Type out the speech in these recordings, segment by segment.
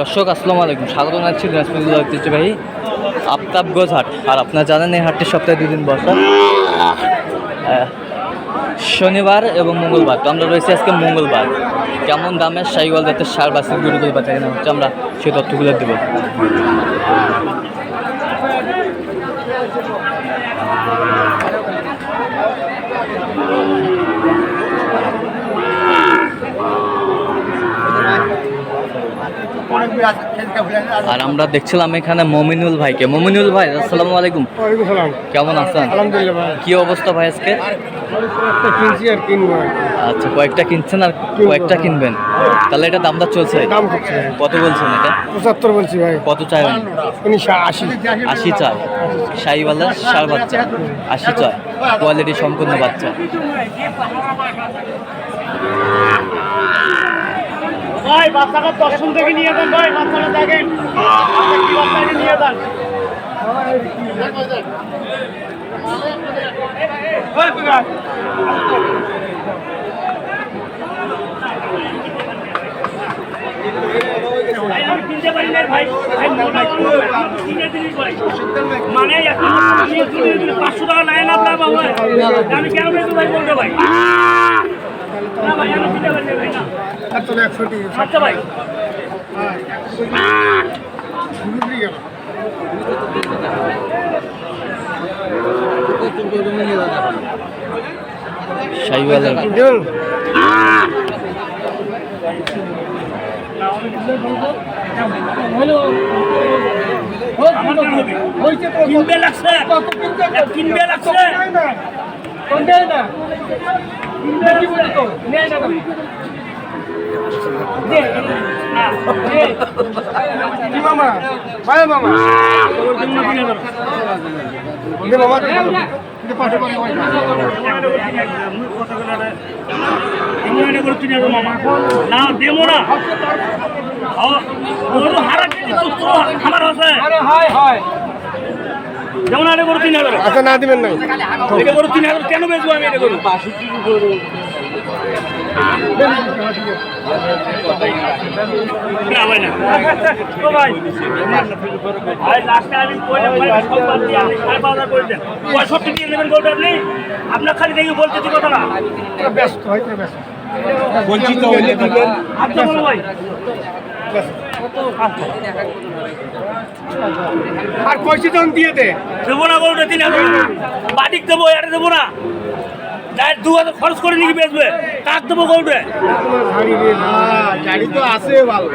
দর্শক, আসসালামু আলাইকুম। স্বাগত জানাচ্ছি দিনাজপুর ঐতিহ্যবাহী আফতাবগঞ্জ হাট। আর আপনারা জানেন এই হাটটি সপ্তাহে দুদিন বসা। শনিবার এবং মঙ্গলবার। তো আমরা রয়েছি আজকে মঙ্গলবার। কেমন দামের সাইওয়াল জাতের সার বাসের গরুগুলো বাচ্চা কেনা হচ্ছে, আমরা সেই তথ্যগুলো দেব। আর আমরা দেখছিলাম এখানে মমিনুল ভাইকে। মমিনুল ভাই আসসালামু আলাইকুম। কেমন আছেন? কি অবস্থা ভাই আজকে? আচ্ছা কয়েকটা কিনছেন আর কয়েকটা কিনবেন? তাহলে এটা দামটা চলছে? কত বলছেন এটা? পঁচাত্তর বলছি ভাই। কত উনিশশো আশি। আশি চায় শাহিওয়ালা সার বাচ্চা। আশি চায় কোয়ালিটি সম্পূর্ণ বাচ্চা। ভাই বাচ্চাটা দর্শন থেকে নিয়ে যান ভাই বাচ্চাটা দেখেন। নিয়ে যান? কিনতে পারি ভাই। মানে পাঁচশো টাকা নেয় না আপনার বাবা। আমি কেন ভাই বলতে ভাই? আচ্ছা ভাই। শাহিওয়ালার হবে? কিনবে? লাগছে? কিনবে? লাগছে? না, মামা ভাই মামা মামা। না দেবো না খাবার আছে যেমন এটা করে তিন হাজার। আচ্ছা না দিবেন নাই এটা করে তিন হাজার কেন বেচবো আমি এটা করব না না। আপনার খালি দেখি বলতে কথা না ব্যস্ত হয় ব্যস্ত। বঞ্চিত হইলে দিবেন আপনি বলো ভাই। আর পয়সা তখন দিয়ে দে। দেবো না গোলটা তিন হাজার বাটিক দেবো এটা দেবো না। ডাইরেক্ট দু হাজার খরচ করে নিয়ে বেচবে। কাক দেবো গাড়ি গাড়ি তো আছে ভালো।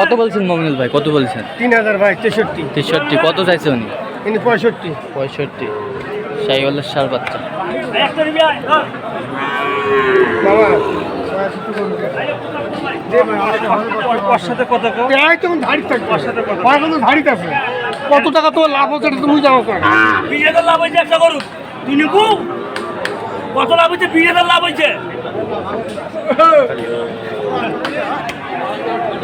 কত বলছেন মমিনুল ভাই? কত বলছেন? তিন হাজার ভাই তেষট্টি। তেষট্টি কত চাইছে উনি? পঁয়ষট্টি। পঁয়ষট্টি। পঁয়ষট্টি শাহিওয়ালার সার বাচ্চা। কত টাকা তো লাভ হচ্ছে তুমি জানো লাভ হয়েছে একটা করুক তুই নিবু? কত লাভ হয়েছে? বিশ লাভ হয়েছে।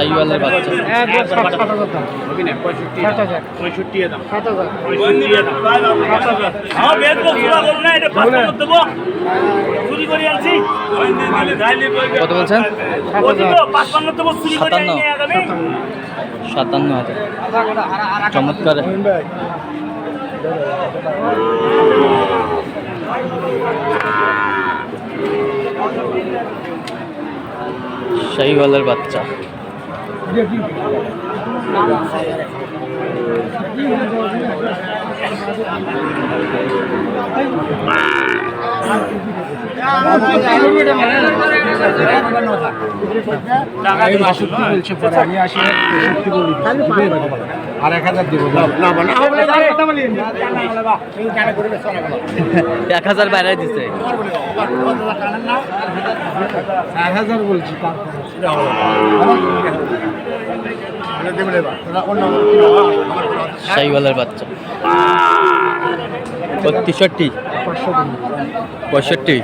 শাহিওয়ালার বাচ্চা। পঁয়ষট্টি। দাম কত বলছেন? সাতান্ন। সাতান্ন হাজার। চমৎকার। শাহিওয়ালার বাচ্চা। আর এক হাজার দিব এক হাজার বাইরে দিছে। এক হাজার বলছি শাহিওয়ালের বাচ্চা। তেষট্টি পঁয়ষট্টি।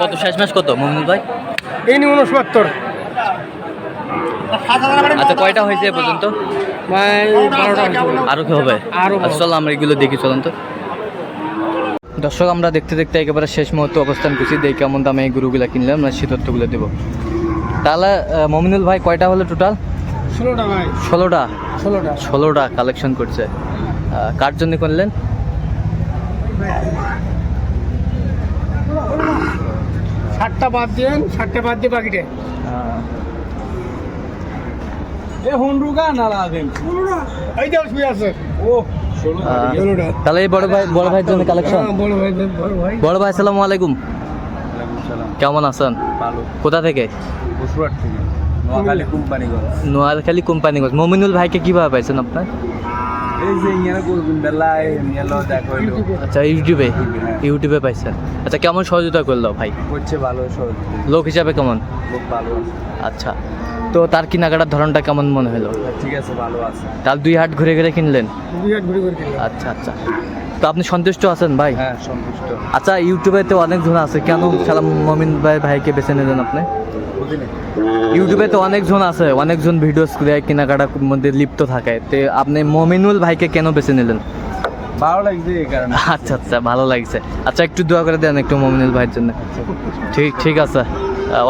কত শেষ ম্যাচ কত মোহাম্মদ ভাই? এই নিয়ে উনসত্তর। আচ্ছা কয়টা হয়েছে পর্যন্ত? ভাই বারোটা আরও কি হবে? আরও আচ্ছা চলো আমরা এগুলো দেখি চলুন তো। দর্শক আমরা দেখতে দেখতে একেবারে শেষ মুহূর্তে অবস্থান করছি। দেখি কেমন দামে এই গরুগুলো কিনলে আমরা সে তথ্যগুলো দেবো। তাহলে মমিনুল ভাই কয়টা হলো টোটাল ষোলোটা ভাই। ষোলোটা? ষোলোটা। ষোলোটা কালেকশন করছে। কার জন্য করলেন ষাটটা বাদ দিন ষাটটা বাদ দিয়ে বাকিটা। এ হুন্ডুকা না লাগেন এই যে শুয়ে আছে। ও তাহলে এই বড় ভাই বড় ভাইয়ের জন্য কালেকশন হ্যাঁ, বড় ভাই। সালাম ভাই আসসালামু আলাইকুম। কেমন আছেন? কোথা থেকে। নোয়াখালী কোম্পানিগঞ্জ। নোয়াখালী কোম্পানিগঞ্জ। মমিনুল ভাইকে কীভাবে পাইছেন আপনার? আচ্ছা ইউটিউবে? হ্যাঁ। ইউটিউবে পাইছেন। আচ্ছা কেমন সহযোগিতা করল ভাই? করছে ভালো লোক হিসাবে কেমন? লোক ভালো আচ্ছা তো তার কেনাকাটার ধরনটা কেমন মনে হলো? ঠিক আছে ভালো আছে। তার দুই হাট ঘুরে ঘুরে কিনলেন? দুই হাত ঘুরে ঘুরে কিনলাম। আচ্ছা আচ্ছা। তো আপনি সন্তুষ্ট আছেন ভাই? হ্যাঁ সন্তুষ্ট। আচ্ছা ইউটিউবে তো অনেক জন আছে। কেন সালাম মমিন ভাই ভাইকে বেছে নিলেন আপনি? ইউটিউবে তো অনেকজন আছে অনেকজন ভিডিওস করে কেনাকাটার মধ্যে লিপ্ত থাকে। তো আপনি মমিনুল ভাইকে কেন বেছে নিলেন? ভালো লাগছে এই কারণে। আচ্ছা আচ্ছা ভালো লাগছে। আচ্ছা একটু দোয়া করে দেন একটু মমিনুল ভাইয়ের জন্য। ঠিক ঠিক আছে।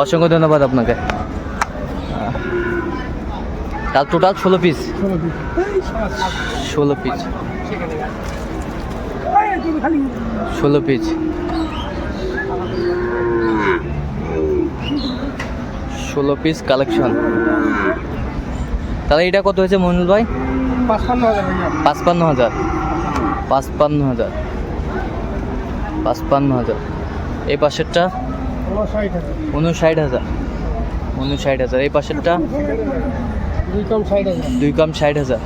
অসংখ্য ধন্যবাদ আপনাকে। তার টোটাল ষোলো পিস ষোলো পিস। ষোলো পিস ষোলো পিস কালেকশন তাহলে এটা কত হয়েছে মনুল ভাই? পাঁচপান্ন হাজার পাঁচপান্ন হাজার। পাঁচপান্ন হাজার। এই পাশেরটা? উনষাট হাজার। উনষাট হাজার। এই পাশেরটা? দুই কম ষাট হাজার।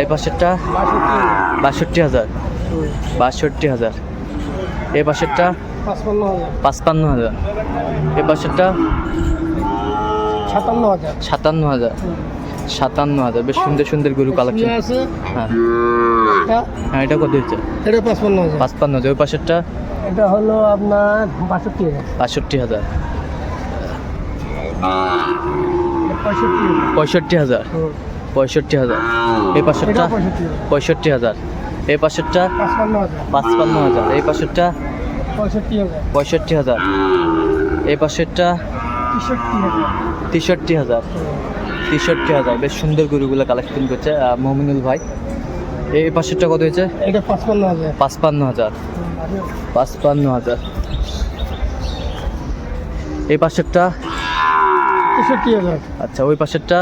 এই পাশেরটা? বাষট্টি হাজার। বাষট্টি হাজার। বাষট্টি হাজার। এই পাশেরটা? পাঁচপান্ন হাজার। এই পাশেরটা সাতান্ন হাজার। সাতান্ন হাজার। সাতান্ন হাজার। বেশ সুন্দর সুন্দর গরু কালেকশন হ্যাঁ। এটা? হ্যাঁ এটা কত হচ্ছে? এটা পাঁচপান্ন হাজার। পাঁচপান্ন হাজার। ওই পাশেরটা এটা হলো আপনার বাষট্টি হাজার। বাষট্টি হাজার। পঁয়ষট্টি হাজার। পঁয়ষট্টি হাজার। এই পাশেরটা পঁয়ষট্টি হাজার। এই পাশেরটা পাঁচপান্ন হাজার। পাঁচপান্ন হাজার। এই পাশেরটা পঁয়ষট্টি হাজার। এই পাশেরটা তেষট্টি হাজার। তেষট্টি হাজার। বেশ সুন্দর গরুগুলো কালেকশন করছে মমিনুল ভাই। এই পাশেরটা কত হয়েছে? এটা পাঁচপান্ন হাজার। পাঁচপান্ন হাজার। পাঁচপান্ন হাজার। এই পাশেরটা? তেষট্টি হাজার। আচ্ছা ওই পাশেরটা?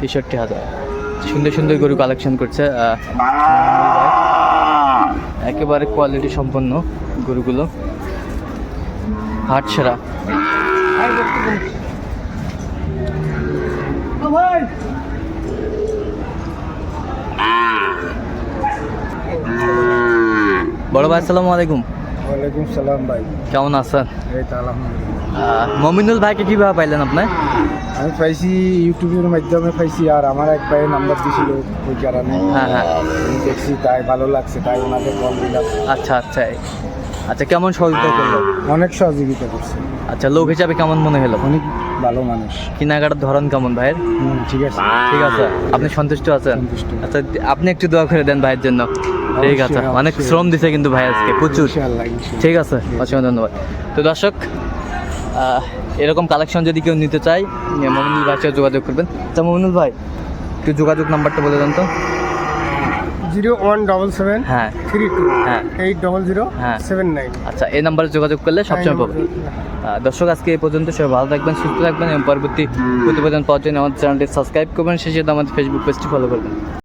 তেষট্টি হাজার। সুন্দর সুন্দর গরু কালেকশন করছে একেবারে কোয়ালিটি সম্পন্ন গরুগুলো। হাট সেরা। বড় ভাই আসসালামু আলাইকুম। ওয়ালাইকুম সালাম ভাই। কেমন আছেন? এই তো আলহামদুলিল্লাহ। মমিনুল ভাইকে কীভাবে পাইলেন আপনি? আমি পাইছি ইউটিউবের মাধ্যমে পাইছি আর আমার এক ভাইয়ের নাম্বার দিছিল ওই কারণে। হ্যাঁ হ্যাঁ। দেখছি তাই ভালো লাগছে তাই ওনাকে কল দিলাম। আচ্ছা আচ্ছা। আচ্ছা কেমন সহযোগিতা করল? অনেক সহযোগিতা করছে। আচ্ছা লোক হিসাবে কেমন মনে হলো? অনেক ভালো মানুষ। কেনাকাটার ধরন কেমন ভাইয়ের? ঠিক আছে। ঠিক আছে। আপনি সন্তুষ্ট আছেন। আচ্ছা আপনি একটু দোয়া করে দেন ভাইয়ের জন্য। ঠিক আছে। অনেক শ্রম দিছে কিন্তু ভাই আজকে প্রচুর। ঠিক আছে অসংখ্য ধন্যবাদ। তো দর্শক এরকম কালেকশন যদি কেউ নিতে চায় মমিনুল ভাইয়ের সাথে যোগাযোগ করবেন। আচ্ছা মমিনুল ভাই একটু যোগাযোগ নাম্বারটা বলে দেন তো। জিরো ওয়ান ডবল সেভেন হ্যাঁ। থ্রি টু হ্যাঁ। এইট ডবল জিরো হ্যাঁ। Seven nine. আচ্ছা এই নাম্বারে যোগাযোগ করলে সবসময় পাবেন। দর্শক আজকে এই পর্যন্ত সবাই ভালো থাকবেন সুস্থ থাকবেন এবং পরবর্তী প্রতিবেদন পাওয়ার জন্য আমাদের চ্যানেলটি সাবস্ক্রাইব করবেন। সেই সাথে আমাদের ফেসবুক পেজটি ফলো করবেন।